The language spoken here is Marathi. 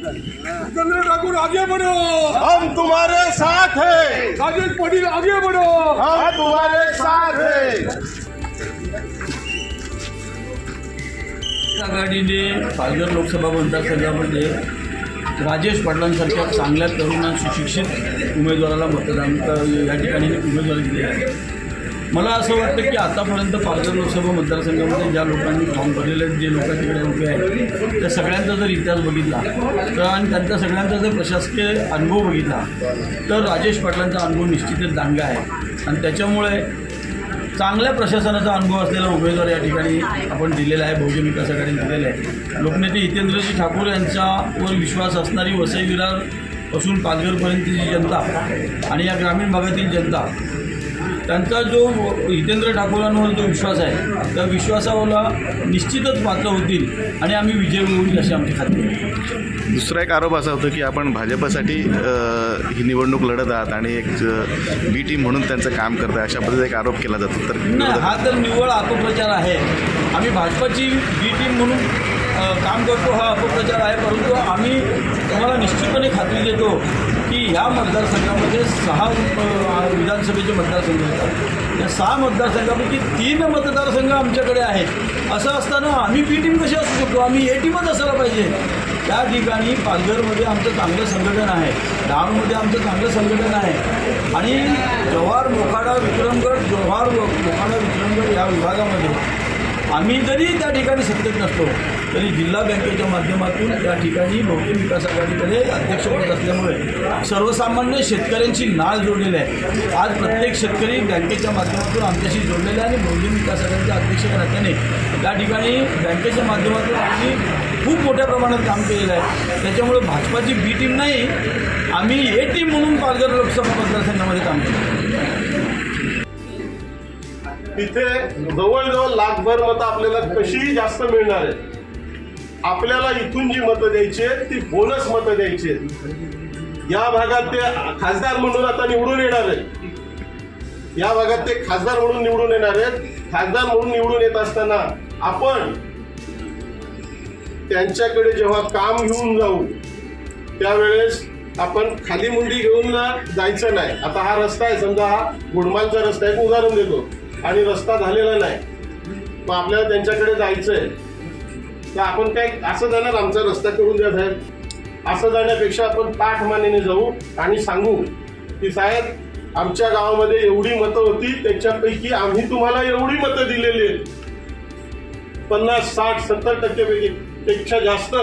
जितेंद्र ठाकुर आगे बढ़ो। हम तुम्हारे साथ हैं। राजेश पाटील आगे बढ़ो। हम तुम्हारे साथ हैं। आघाडीने पालघर लोकसभा मतदारसंघामध्ये राजेश पाटलांसारख्या चांगल्या तरुण आणि सुशिक्षित उमेदवाराला मतदान या ठिकाणी उमेदवारी दिली आहे. मला असं वाटतं की आतापर्यंत पालघर लोकसभा मतदारसंघामध्ये ज्या लोकांनी फॉर्म भरलेले आहेत जे लोक तिकडे उभे आहेत त्या सगळ्यांचा जर इतिहास बघितला तर आणि त्यांचा सगळ्यांचा जर प्रशासकीय अनुभव बघितला तर राजेश पाटलांचा अनुभव निश्चितच दांगा आहे. आणि त्याच्यामुळे चांगल्या प्रशासनाचा अनुभव असलेला उमेदवार या ठिकाणी आपण दिलेला आहे बहुजन विकास आघाडीने दिलेला आहे. लोकनेते हितेंद्रजी ठाकूर यांच्यावर विश्वास असणारी वसई विरारपासून पालघरपर्यंतची जनता आणि या ग्रामीण भागातील जनता त्यांचा जो हितेंद्र ठाकूरांवर जो विश्वास आहे त्या विश्वासाला निश्चितच पात्र होतील आणि आम्ही विजय होईल अशी आमची खात्री आहे. दुसरा एक आरोप असा होता की आपण भाजपसाठी ही निवडणूक लढत आहात आणि एक बी टीम म्हणून त्यांचं काम करताय अशा पद्धतीचा एक आरोप केला जातो. तर हा तर निव्वळ अपप्रचार आहे. आम्ही भाजपाची बी टीम म्हणून काम करतो हा अपप्रचार आहे परंतु आम्ही तुम्हाला निश्चितपणे खात्री देतो की ह्या मतदारसंघामध्ये सहा विधानसभेचे मतदारसंघ येतात. या सहा मतदारसंघापैकी तीन मतदारसंघ आमच्याकडे आहेत. असं असताना आम्ही बी टीम कशी असू शकतो? आम्ही ए टीमच असायला पाहिजे. त्या ठिकाणी पालघरमध्ये आमचं चांगलं संघटन आहे. डहाणूमध्ये आमचं चांगलं संघटन आहे. आणि जव्हार मोखाडा विक्रमगड जव्हार मोखाडा विक्रमगड या विभागामध्ये आम्ही जरी त्या ठिकाणी सत्तेत नसतो तरी जिल्हा बँकेच्या माध्यमातून त्या ठिकाणी बहुतेक विकास आघाडीकडे अध्यक्षपद असल्यामुळे सर्वसामान्य शेतकऱ्यांची नाळ जोडलेली आहे. आज प्रत्येक शेतकरी बँकेच्या माध्यमातून आमच्याशी जोडलेला आहे आणि बहुजन विकास आघाडीच्या अध्यक्ष नात्याने त्या ठिकाणी बँकेच्या माध्यमातून आम्ही खूप मोठ्या प्रमाणात काम केलेलं आहे. त्याच्यामुळे भाजपाची बी टीम नाही आम्ही ए टीम म्हणून पालघर लोकसभा मतदारसंघामध्ये काम केलं. तिथे जवळजवळ लाखभर मतं आपल्याला कशीही जास्त मिळणार आहेत. आपल्याला इथून जी मतं द्यायची आहेत ती बोनस मतं द्यायची आहेत. या भागात ते खासदार म्हणून आता निवडून येणार आहेत. या भागात ते खासदार म्हणून निवडून येणार आहेत. खासदार म्हणून निवडून येत असताना आपण त्यांच्याकडे जेव्हा काम घेऊन जाऊ त्यावेळेस आपण खाली मुंडी घेऊन जायचं नाही. आता हा रस्ता आहे समजा हा गुडमालचा रस्ता आहे एक उदाहरण देतो. आणि रस्ता झालेला नाही. मग आपल्याला त्यांच्याकडे जायचंय. तर आपण काय असं जाणार आमचा रस्ता करून द्या साहेब. असं जाण्यापेक्षा आपण पाठमानेने जाऊ आणि सांगू की साहेब आमच्या गावामध्ये एवढी मतं होती त्याच्यापैकी आम्ही तुम्हाला एवढी मतं दिलेली आहेत. पन्नास साठ सत्तर टक्केपैकी पेक्षा जास्त.